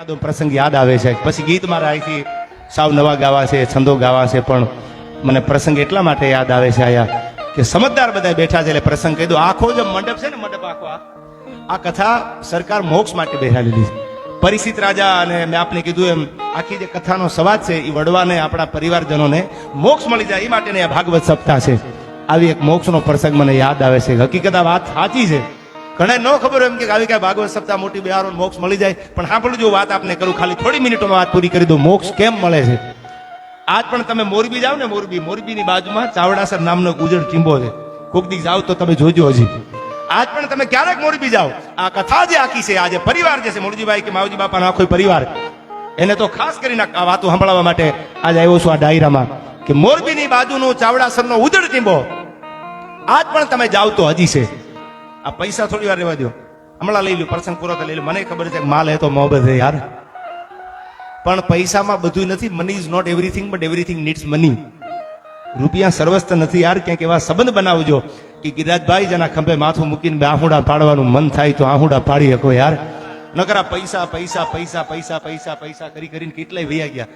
એકાદો પ્રસંગ યાદ આવે છે. પછી ગીત મારા અહીંથી સાવ નવા ગાવા છે, છંદો ગાવા છે, પણ મને પ્રસંગ એટલા માટે યાદ આવે છે આયા કે સમજદાર બધા બેઠા છે એટલે પ્રસંગ કહી દો. આખો જે મંડપ છે ને મંડપ આખો આ કથા સરકાર મોક્ષ માટે બેહાડેલી છે. પરિચિત રાજા અને મેં આપને કીધું એમ, આખી જે કથાનો સવાદ છે એ વડવાને, આપણા પરિવારજનોને મોક્ષ મળી જાય એ માટેની આ ભાગવત સપ્તાહ છે. આવી એક મોક્ષનો પ્રસંગ મને યાદ આવે છે. હકીકત આ વાત સાચી છે. ઘણા ન ખબર એમ કે આવી કઈ ભાગવત સપ્તાહ મોટી બિહારો મોક્ષ મળી જાય. પણ સાંભળજો વાત આપને કરું, ખાલી થોડી મિનિટોમાં વાત પૂરી કરી દઉં. મોક્ષ કેમ મળે છે? આજ પણ તમે મોરબી જાઓ ને, મોરબી, મોરબીની બાજુમાં ચાવડાસર નામનો ગુજર ટીંબો છે. કોક દી જાઓ તો તમે જોજો હજી. આજ પણ તમે ક્યારેક મોરબી જાઓ. આ કથા જે આખી છે, આજે પરિવાર જે છે, મોરજીભાઈ કે માવજી બાપાનો આખો પરિવાર. એને તો ખાસ કરીને આ વાતો સંભળાવવા માટે આજે આવ્યો છું આ ડાયરામાં કે મોરબીની બાજુનો ચાવડાસરનો ઉજળ ટીંબો. આજ પણ તમે જાઓ તો હજી છે. આ પૈસા થોડી વાર રહેવા દો. હમણાં લઈ લ્યો, પ્રસંગ પૂરો તો લઈ લો મને ખબર છે, માલ હે તો મોહબત હે યાર. પણ પૈસામાં બધું નથી money is not everything but everything needs money રૂપિયા સર્વસ્થ નથી, યાર. ક્યાંક એવા સંબંધ બનાવજો કે ગિરાજભાઈ જેના ખંભે માથું મૂકીને આહુડા પાડવાનું મન થાય તો આહુડા પાડી શકો, યાર. નકરા પૈસા પૈસા પૈસા પૈસા પૈસા પૈસા કરી કરીને કેટલાય વૈયા ગયા.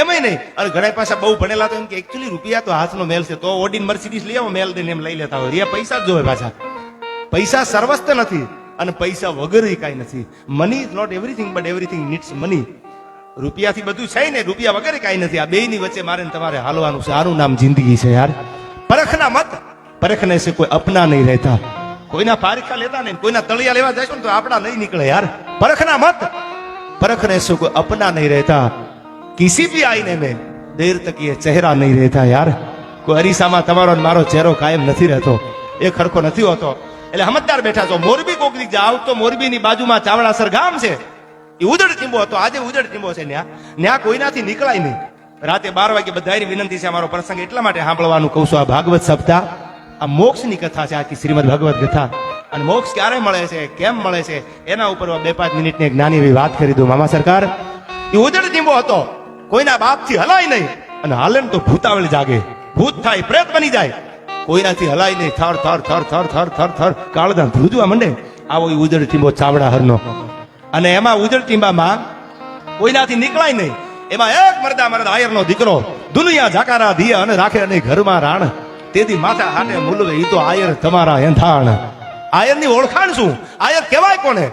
એમય નહીં અને ઘણા પાસે બહુ ભણેલા તો એમ કે એકચ્યુઅલી રૂપિયા તો હાથનો મેલ છે, તો ઓડિન મર્સિડીઝ લઈ આવો, મેલ દઈને એમ લઈ લેતા હોય. એ પૈસા જ જોવે પાછા. પૈસા સર્વસ્થ નથી અને પૈસા વગર કાંઈ નથી. Money is not everything but everything needs money રૂપિયાથી બધું છે ને, રૂપિયા વગર કાંઈ નથી. આ બેની વચ્ચે મારે તમારે હાલવાનું છે. આનું નામ જિંદગી છે યાર. પરખના મત. પરખને છે કોઈ અપના નહીં રહેતા. કોઈના પારખા લેતા નહીં, કોઈના તળિયા લેવા જાય ને તો આપણા નહીં નીકળે યાર. પરખના મત. પરખ રહેશો કોઈ અપના નહીં રહેતા. કિસી ભી આઈને મેં, દેર તકીએ ચહેરા નહીં રહેતા યાર. કોઈ અરીસામાં તમારો મારો ચહેરો કાયમ નથી રહેતો. એ ખરખો નથી હોતો. એટલે સમજદાર બેઠા છો. મોરબી કોકરી જાવ તો મોરબીની બાજુમાં ચાવડાસર ગામ છે. એ ઉદડ ટીંબો હતો. આજે ઉજળ ટીંબો છે ન્યા. ન્યા કોઈનાથી નીકળાય નહીં. રાતે બાર વાગે બધાની વિનંતી છે અમારો પ્રસંગ એટલા માટે સાંભળવાનું કહું છું આ ભાગવત સપ્તાહ. આ મોક્ષની કથા છે આખી શ્રીમદ ભગવત કથા. અને મોક્ષ ક્યારે મળે છે? કેમ મળે છે? એના ઉપર બે પાંચ મિનિટની એક નાની એવી વાત કરી દઉં મામા સરકાર. એ ઉજળ ટીંબો હતો. કોઈના બાપથી હલાય નહીં. અને હાલે તો ભૂતાવળ જાગે. ભૂત થાય, પ્રેત બની જાય. કોઈનાથી હલાય નહીં. થર થર થર થર થર થર થર. કાળદા ધ્રુજવા મંડે. આવો ઉજળ ટીંબો ચાવડા હરનો. અને એમાં ઉજળ ટીંબામાં કોઈનાથી નીકળાય નહીં. એમાં એક મરદા મરદ આયરનો દીકરો દુનિયા જાકારા દિયા અને રાખે અને ઘરમાં રાણ. તેથી માથા હાટે મૂલવે એ તો આયર તમારા એંધાણ. આયરની ઓળખાણ શું? આયર કહેવાય કોને?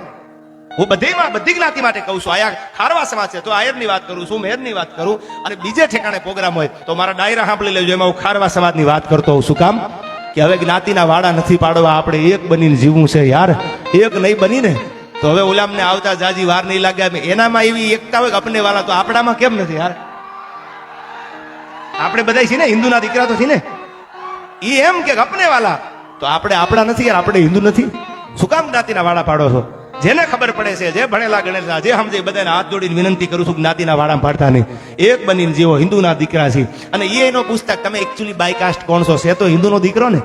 હું બધીમાં બધી જ્ઞાતિ માટે કહું છું. આયા ખારવા સમાજ છે. તો આયરની વાત કરું છું, મેરની વાત કરું અને બીજે ઠેકાણે પ્રોગ્રામ હોય તો મારા ડાયરા સાંભળી લેજો. એમાં હું ખારવા સમાજની વાત કરતો હોઉં શું કામ કે હવે જ્ઞાતિના વાડા નથી પાડવા. આપણે એક બનીને જીવવું છે યાર. એક નહીં બનીને. તો હવે ઓલામને આવતા જાજી વાર નહીં લાગે. એનામાં એવી એકતા હોય અપને વાળા તો આપણામાં કેમ નથી યાર? આપણે બધા છીએ ને, હિન્દુના દીકરા તો છીએ ને. એ એમ કે અપને વાલા. તો આપણે આપણા નથી યાર, આપણે હિન્દુ નથી. શું કામ જ્ઞાતિના વાળા પાડો છો? જેને ખબર પડે છે, જે ભણેલા ગણેલા, જે સમજે બધાને હાથ જોડીને વિનંતી કરું છું જ્ઞાતિના વાળા પાડતા નહીં. એક બનીને જીવો, હિન્દુના દીકરા છે. અને એ એનો પુસ્તક તમે એકચ્યુઅલી બાયકાસ્ટ કોણ છો? છે તો હિન્દુનો દીકરો ને?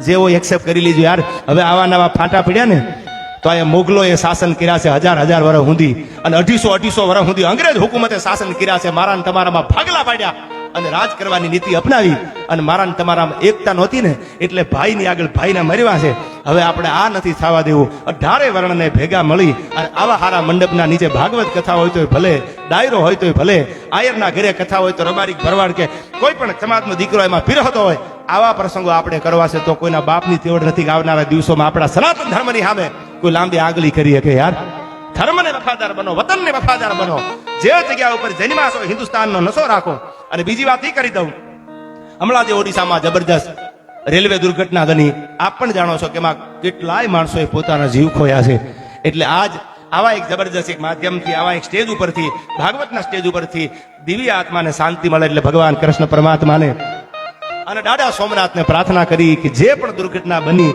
જેવો એક્સેપ્ટ કરી લીધું, યાર, હવે આવા નવા ફાંટા પડ્યા ને, તો અહીંયા મોગલોએ શાસન કર્યા છે હજાર હજાર વર્ષ સુધી. અને અઢીસો અઢીસો વર્ષ સુધી અંગ્રેજ હુકુમતે શાસન કર્યા છે. મારા તમારામાં ભાગલા પાડ્યા. અને રાજ કરવાની નીતિ અપનાવી અને મારા ને તમારામાં એકતા નહોતી ને એટલે ભાઈની આગળ ભાઈના મરવા છે. હવે આપણે આ નથી થવા દેવું. અઢારે વર્ણને ભેગા મળી અને આવા હારા મંડપના નીચે ભાગવત કથા હોય તોય ભલે, ડાયરો હોય તોય ભલે, આયરના ઘરે કથા હોય તો રબારી ભરવાડ કે કોઈ પણ સમાજનો દીકરો એમાં પીરહતો હોય, આવા પ્રસંગો આપણે કરવા છે તો કોઈના બાપની તેવડ નથી આવનારા દિવસોમાં આપણા સનાતન ધર્મની સામે કોઈ લાંબી આગલી કરી શકે યાર. ધર્મને વફાદાર બનો, વતનને વફાદાર બનો. જે જગ્યા ઉપર જન્માશો, હિન્દુસ્તાનનો નશો રાખો અને બીજી વાત એ કરી દઉં. હમણાં જે ઓડિશામાં જબરદસ્ત રેલવે દુર્ઘટના બની આપ પણ જાણો છો કે એમાં કેટલાય માણસોએ પોતાના જીવ ખોયા છે. એટલે આજ આવા એક જબરદસ્ત એક માધ્યમથી, આવા એક સ્ટેજ ઉપરથી, ભાગવતના સ્ટેજ ઉપરથી દિવ્ય આત્માને શાંતિ મળે એટલે ભગવાન કૃષ્ણ પરમાત્માને અને દાદા સોમનાથને પ્રાર્થના કરી કે જે પણ દુર્ઘટના બની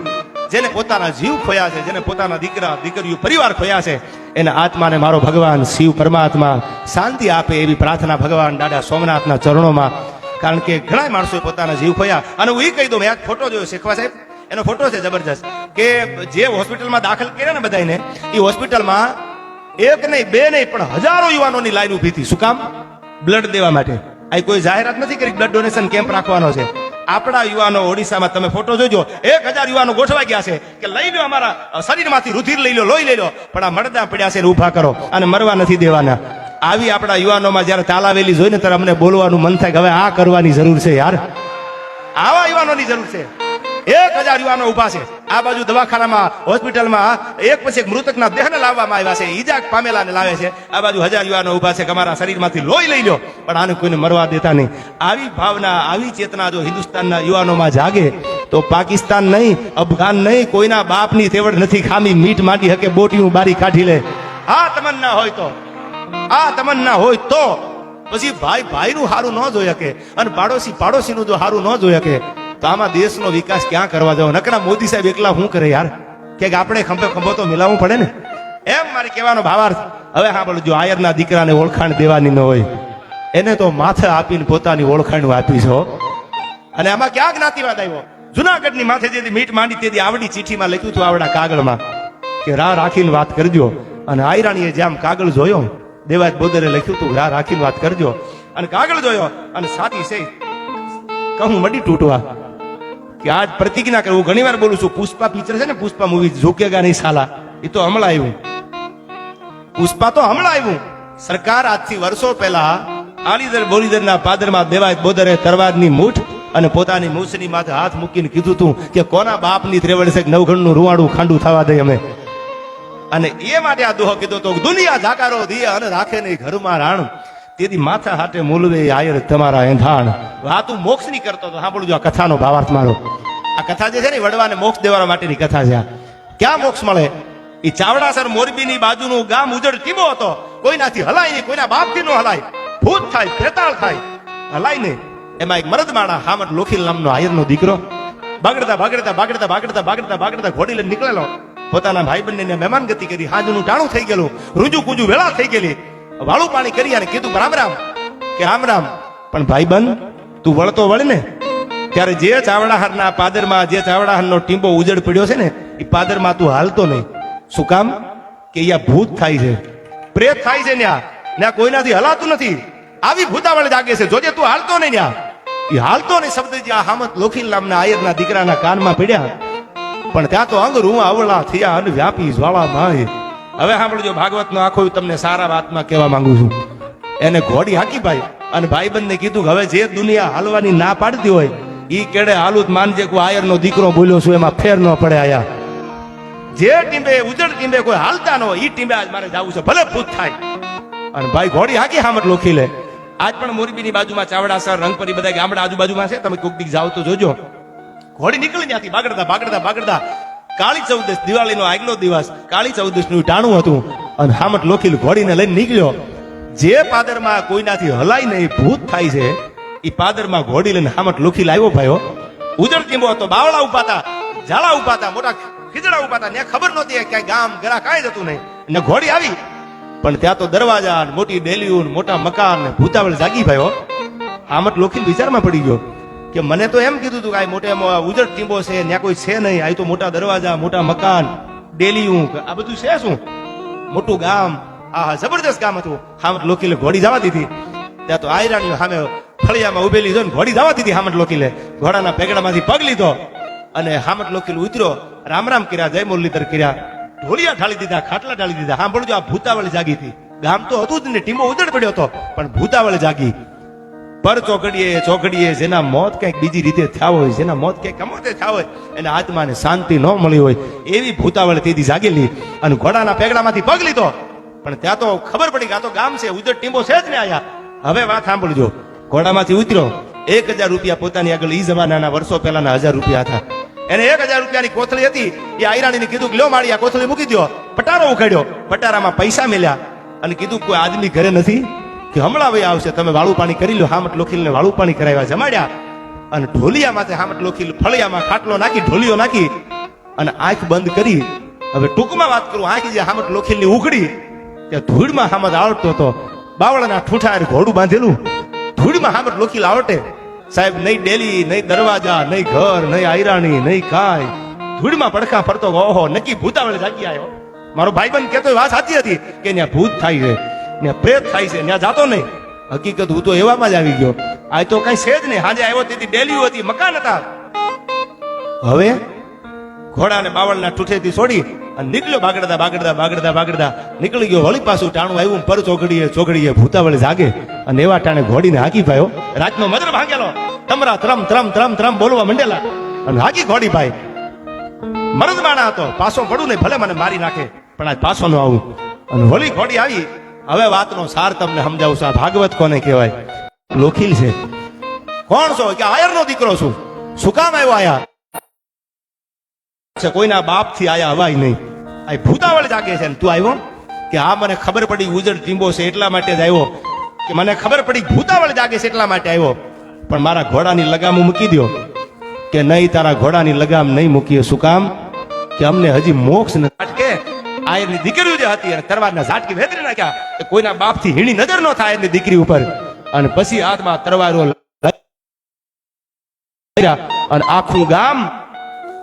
જેને પોતાના જીવ ખોયા છે, જેને પોતાના દીકરા, દીકરીઓ, પરિવાર ખોયા છે, એના આત્માને મારો ભગવાન શિવ પરમાત્મા શાંતિ આપે એવી પ્રાર્થના ભગવાન દાદા સોમનાથના ચરણોમાં. કારણ કે ઘણા માણસોએ પોતાના જીવ ખોયા. અને હું એ કહી દઉં, મેં એક ફોટો જોયો, શેખવા સાહેબ. એનો ફોટો છે જબરજસ્ત. કે જે હોસ્પિટલમાં દાખલ કર્યા ને બધાને એ હોસ્પિટલમાં એક નહીં, બે નહીં, પણ હજારો યુવાનોની લાઈન ઊભી હતી. શું કામ? બ્લડ દેવા માટે. આ કોઈ જાહેરાત નથી કરી બ્લડ ડોનેશન કેમ્પ રાખવાનો છે. આપણા યુવાનો ઓડિશામાં, તમે ફોટો જોજો. એક હજાર યુવાનો ગોઠવાઈ ગયા છે કે લઈ લો અમારા શરીરમાંથી રુધિર લઈ લો લોહી લઈ લો પણ આ મરદા પડ્યા છે ઊભા કરો અને મરવા નથી દેવાના. આવી આપણા યુવાનોમાં જ્યારે તાલાવેલી જોઈને ત્યારે અમને બોલવાનું મન થાય કે હવે આ કરવાની જરૂર છે યાર. આવા યુવાનોની જરૂર છે. એક હજાર યુવાનો ઊભા છે. આ બાજુ દવાખાનામાં, હોસ્પિટલમાં, એક પછી એક મૃતકના દેહને લાવવામાં આવ્યા છે. ઈજા પામેલાને લાવે છે. આ બાજુ હજાર યુવાનો ઊભા છે. કે અમારા શરીરમાંથી લોહી લઈ લો પણ આને કોઈને મરવા દેતા નહીં. આવી ભાવના, આવી ચેતના જો હિન્દુસ્તાનના યુવાનોમાં જાગે, તો પાકિસ્તાન નહીં, અફઘાન નહીં, કોઈના બાપની તેવડ નથી ખામી. મીઠ માંડી હકે બોટીયું બારી કાઢી લે. આ તમન્ના હોય તો. આ તમન્ના હોય તો. પછી ભાઈ, ભાઈનું હારું ન જોઈ શકે અને પાડોશી, પાડોશીનું જો હારું ન જોઈ શકે તો આમાં દેશનો વિકાસ ક્યાં કરવા જાવ? નકરા મોદી સાહેબ એકલા શું કરે યાર? કે આપણે ખંભે ખંભો તો મિલાવવું પડે ને? એમ મારે કહેવાનો ભાવાર્થ. હવે હા બોલો, જો આયરના દીકરાને ઓળખાણ દેવાની ન હોય, એને તો માથે આપીને પોતાની ઓળખાણ આપી છો અને આમાં ક્યાં જ્ઞાતિવાદ આવ્યો? જુનાગઢની માથે જે મીટ માંડી તેથી આવડી ચિઠ્ઠીમાં લખ્યું હતું આવડા કાગળમાં કે રાહ રાખીને વાત કરજો. અને આયરાણીએ જેમ કાગળ જોયો, દેવાજ બોદરે લખ્યું હતું રાહ રાખીને વાત કરજો. અને કાગળ જોયો અને સાથી છે. કહું, મડી તૂટવા. કે આજ પ્રતિજ્ઞા કરવું ઘણી વાર બોલું છું, પુષ્પા પિક્ચર છે ને, પુષ્પા મૂવી ઝુકેગા નહીં સાલા. એ તો હમણાં આવ્યું. પુષ્પા તો હમણાં આવ્યું. સરકાર આજથી વર્ષો પહેલા આલીદર બોલીદરના પાદરમાં દેવાય બોદરે તરવારની મૂઠ અને પોતાની મૂછની માથે હાથ મૂકીને કીધું તું કે કોના બાપની ત્રેવડ છે નવઘણનું રૂવાડું ખાંડું થવા દે અમે. અને એ માટે આ દોહો કીધો તો દુનિયા જાકારો દિયે અને રાખે નહીં ઘરમાં રાણ. તેથી માથા હાટે મૂલવે આયર તમારા એંધાણ. આ તું મોક્ષની કરતો તો સાંભળું જો આ કથાનો ભાવાર્થ મારો. આ કથા જે છે ને વડવાને મોક્ષ દેવા માટેની કથા છે ક્યાં મોક્ષ મળે? એ ચાવડાસર મોરબીની બાજુનું ગામ ઉજળ ટીમો હતો. કોઈનાથી હલાય નહીં, કોઈના બાપથી નો હલાય. ભૂત થાય પ્રેતાળ થાય. હલાય નહીં. એમાં એક મરદ માણા હામટ લોખીલ નામનો આયરનો દીકરો બાગડતા બાગડતા બાગડતા બાગડતા બાગડતા બાગડતા ઘોડી લઈને નીકળેલો. પોતાના ભાઈ બંને મહેમાન ગતિ કરી હાજનું ટાણું થઈ ગયેલું. રૂજુ કુજુ વેળા થઈ ગયેલી. વાળું પાણી કરી અને કીધું, રામ રામ. કે રામ રામ. પણ ભાઈ બંધ તું વળતો વળ ને, ત્યારે જે ચાવડાહારના પાદરમાં, જે ચાવડાહારનો ટીંબો ઉજળ પડ્યો છે ને, એ પાદરમાં તું હાલતો નહીં. શું કામ? કે અહીંયા ભૂત થાય છે. પ્રેત થાય છે ન્યા. ન્યા કોઈનાથી હલાતું નથી. આવી ભૂતાવળ જાગે છે. જોજે તું હાલતો નહીં ન્યા. એ હાલતો નહીં શબ્દ જ્યાં હામત લોખીલ નામના આયરના દીકરાના કાનમાં પડ્યા. પણ ત્યાં તો અંગ રૂવા અવળા થયા અને વ્યાપી જ્વાળા માય હવે સાંભળજો, ભાગવતનો આખો તમને સારા વાતમાં કહેવા માંગુ છું. એને ઘોડી હાકી ભાઈ અને ભાઈબંધને કીધું હવે જે દુનિયા હાલવાની ના પાડતી હોય, ઈ કેડે હાલુત માનજે કોઈ આયરનો દીકરો બોલ્યો છું, એમાં ફેર ન પડે આયા. જે ટીમે ઉજળ ટીંબે કોઈ હાલતા ન હોય, ઈ ટીમે આજ મારે જવું છે, ભલે ભૂત થાય. અને ભાઈ ઘોડી હાકી હામટ લોખી લે. આજ પણ મોરબીની બાજુમાં ચાવડાસર રંગપરી બધા ગામડા આજુબાજુમાં છે, તમે કોક દીક જાઓ તો જોજો. ઘોડી નીકળી ત્યાંથી બાગડતા બાગડતા બાગડતા કાળી ચૌદશ દિવાળીનો આગલો દિવસ કાળી ચૌદશનું ટાણું હતું અને હામટ લોખીલ ઘોડીને લઈને નીકળ્યો. જે પાદરમાં કોઈનાથી હલાય નહીં ભૂત થાય છે એ પાદરમાં ઘોડી લઈને હામટ લોખીલ આવ્યો ભાઈઓ. ઉજળ ટીંબો હતો, બાવળા ઉપાતા ઝાડા ઉપાતા મોટા ખીજડા ઉપાતા ત્યાં ખબર નહોતી ક્યાંય ગામ, ગરા કાંઈ જતું નહીં. ને ઘોડી આવી. પણ ત્યાં તો દરવાજા મોટી ડેલીઓ મોટા મકાન ભૂતાવળ જાગી ભાઈઓ. હામટ લોખીલ વિચારમાં પડી ગયો. કે મને તો એમ કીધું હતું કે આ મોટે ઉજળ ટીંબો છે, ત્યાં કોઈ છે નહીં. આ તો મોટા દરવાજા, મોટા મકાન, ડેલી ઊંઘ. આ બધું છે શું? મોટું ગામ. આ જબરદસ્ત ગામ હતું. હામટ લોકીલે ઘોડી જવા દીધી. ત્યાં તો આયરાણીઓ સામે ફળિયામાં ઉભેલી જોઈને ઘોડી જવા દીધી હામટ લોકીલે. ઘોડાના પેગડામાંથી પગ લીધો અને હામટ લોકીલ ઉતર્યો. રામ રામ કર્યા જય મુરલીધર કર્યા. ઢોલિયા ઢાળી દીધા, ખાટલા ઢાળી દીધા. સાંભળજો આ ભૂતાવળ જાગી હતી. ગામ તો હતું જ ને ટીમો ઉજળ પડ્યો હતો. પણ ભૂતાવળ જાગી. પર ચોકડીએ ચોકડીએ જેના મોત કંઈક બીજી રીતે થયા હોય, જેના મોત કંઈક કમોતે થયા હોય, એને આત્માને શાંતિ ન મળી હોય, એવી ભૂતાવળ તેથી જાગેલી અને ઘોડાના પેગડામાંથી પગ લીધો. પણ ત્યાં તો ખબર પડી કે આ તો ગામ છે ઉજળ ટીંબો છે જ ને આયા હવે વાત સાંભળજો. ઘોડામાંથી ઉતર્યો. એક હજાર રૂપિયા પોતાની આગળ ઈ જમાનાના વર્ષો પહેલાના હજાર રૂપિયા હતા. એને એક હજાર રૂપિયાની કોથળી હતી. એ આયરાણીને કીધું કે લ્યો માળી, આ કોથળી મૂકી દો પટારો ઉખાડ્યો. પટારામાં પૈસા મેલ્યા. અને કીધું કોઈ આદમી ઘરે નથી? કે હમણાં ભાઈ આવશે, તમે વાળું પાણી કરી લો, હામટ લોખીલને વાળું પાણી કરાવ્યા જમાડ્યા અને ઢોલિયા માથે હામટ લોખીલ, ફળિયામાં ખાટલો નાખી, ઢોલિયો નાખી, અને આંખ બંધ કરી, હવે ટૂંકમાં વાત કરું, આંખ જે હામટ લોખીલની ઉઘડી, ત્યાં ધૂળમાં હામત આવડતો હતો બાવળના ઠૂઠા ઘોડું બાંધેલું. ધૂળમાં હામટ લોખીલ આવટે. સાહેબ, નહીં ડેલી, નહીં દરવાજા, નહીં ઘર, નહીં આયરાણી, નહીં કાંઈ. ધૂળમાં પડખા ફરતો, ઓહો, નક્કી ભૂતાવળે જાગી આવ્યો મારો ભાઈબંધ કહેતો વાત સાચી હતી, કે ત્યાં ભૂત થાય છે. ત્યાં પ્રેત થાય છે ત્યાં જાતો નહીં. હકીકત હું તો એવામાં જ આવી ગયો. આ તો કઈ છે જ નહીં. હાજે આવ્યો તેથી ડેલી હતી, મકાન હતા. હવે ઘોડાને બાવળના ઠૂઠેથી છોડી અને નીકળ્યો બાગડતા બાગડતા બાગડતા બાગડતા નીકળી ગયો વળી પાછું ટાણું આવ્યું પર ચોકડીએ ચોકડીએ ભૂતાવળી જાગે અને એવા ટાણે ઘોડીને હાકી ભાયો રાતનો મદર ભાંગેલો. તમરા ત્રમ ત્રમ ત્રમ ત્રમ બોલવા મંડેલા. અને હાકી ઘોડી ભાઈ. મરદ માણા હતો. પાછો પડું ને ભલે મને મારી નાખે. પણ આજ પાછો નો આવું. અને વળી ઘોડી આવી. હવે વાતનો સાર તમને સમજાવું છું. ભાગવત કોને કહેવાય? લોખીલ છે. કોણ છો? કે આયરનો દીકરો છું. શું કામ આવ્યો આયા? છે કોઈના બાપથી આયા હવાય નહીં. આ ભૂતાવળ જાગે છે ને. તું આવ્યો? કે આ મને ખબર પડી ઉજળ ટીંબો છે એટલા માટે જ આવ્યો. કે મને ખબર પડી ભૂતાવળ જાગે છે એટલા માટે આવ્યો. પણ મારા ઘોડાની લગામ મૂકી દો કે નહીં, તારા ઘોડાની લગામ નહીં મૂકીએ. શું કામ? કે અમને હજી મોક્ષ ન અટકે આ દીકરીઓ જે હતી અને તરવારના ઝાટકી વેતરી નાખ્યા કે કોઈના બાપથી હીણી નજર ન થાય એની દીકરી ઉપર. અને પછી હાથમાં તરવારો અને આખું ગામ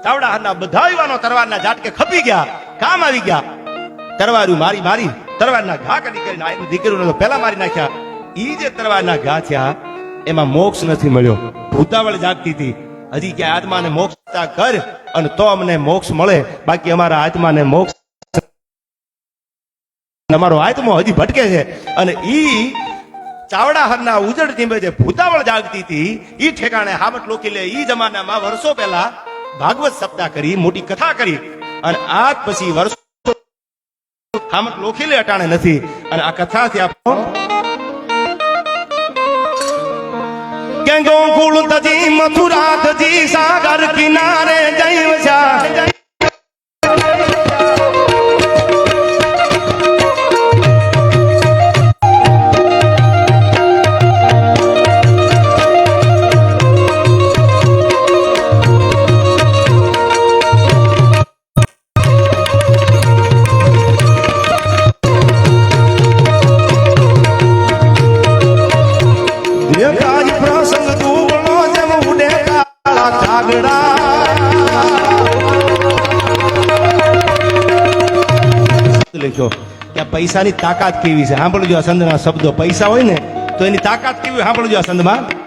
તાવડાના બધા યુવાનો તરવારના ઝાટકે ખપી ગયા, કામ આવી ગયા. તરવારું મારી મારી તરવારના ઘા કરી કરીને આ દીકરીઓને પહેલા મારી નાખ્યા. ઈ જે તરવારના ઘા થયા, એમાં મોક્ષ નથી મળ્યો. ભૂતાવળ જાગતી હતી. હજી કે આત્માને મોક્ષ કર અને તો અમને મોક્ષ મળે. બાકી અમારા આત્માને મોક્ષ અમારો આત્મો હજી ભટકે છે. અને ઈ ચાવડા હરના ઉજળ ટીમે જે ભૂતાવળ જાગતી હતી. ઈ ઠેકાણે હામટ લોકી લે. ઈ જમાનામાં વર્ષો પહેલા ભાગવત સપ્તાહ કરી, મોટી કથા કરી. અને આજ પછી વર્ષો હામટ લોખીલે અટાણે નથી. અને આ કથાથી આપણો કે ગોકુળ તજી મથુરા તજી સાગર કિનારે જઈ વસ્યા કે પૈસાની તાકાત કેવી છે? સાંભળજો આ સંતના શબ્દો. પૈસા હોય ને, તો એની તાકાત કેવી સાંભળજો આ સંતમાં